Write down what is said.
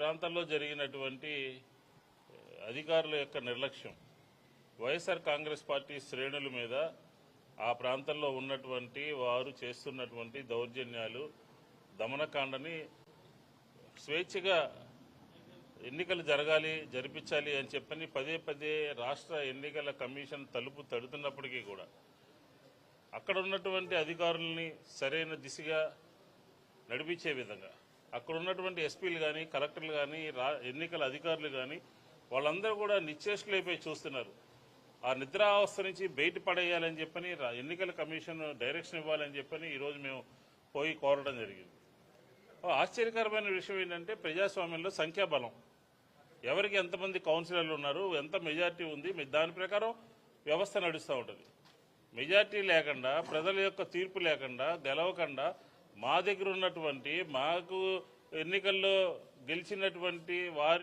ప్రాంతాల్లో జరిగినటువంటి అధికారుల యొక్క నిర్లక్ష్యం వైఎస్ఆర్ కాంగ్రెస్ పార్టీ శ్రేణుల మీద ఆ ప్రాంతంలో ఉన్నటువంటి వారు చేస్తున్నటువంటి దౌర్జన్యాలు దమనకాండని స్వేచ్ఛగా ఎన్నికలు జరగాలి జరిపించాలి అని చెప్పని పదే పదే రాష్ట్ర ఎన్నికల కమిషన్ తలుపు తడుతున్నప్పటికీ కూడా అక్కడ ఉన్నటువంటి అధికారుల్ని సరైన దిశగా నడిపించే విధంగా అక్కడ ఉన్నటువంటి ఎస్పీలు కానీ కలెక్టర్లు కానీ రా ఎన్నికల అధికారులు కానీ వాళ్ళందరూ కూడా నిశ్చేష్లైపోయి చూస్తున్నారు. ఆ నిద్రావస్థ నుంచి బయట పడేయాలని చెప్పని ఎన్నికల కమిషన్ డైరెక్షన్ ఇవ్వాలని చెప్పని ఈరోజు మేము పోయి కోరడం జరిగింది. ఆశ్చర్యకరమైన విషయం ఏంటంటే ప్రజాస్వామ్యంలో సంఖ్యాబలం. ఎవరికి ఎంతమంది కౌన్సిలర్లు ఉన్నారు ఎంత మెజార్టీ ఉంది దాని ప్రకారం వ్యవస్థ నడుస్తూ ఉంటుంది. మెజార్టీ లేకుండా ప్రజల యొక్క తీర్పు లేకుండా గెలవకుండా మా దగ్గర ఉన్నటువంటి మాకు ఎన్నికల్లో గెలిచినటువంటి వారి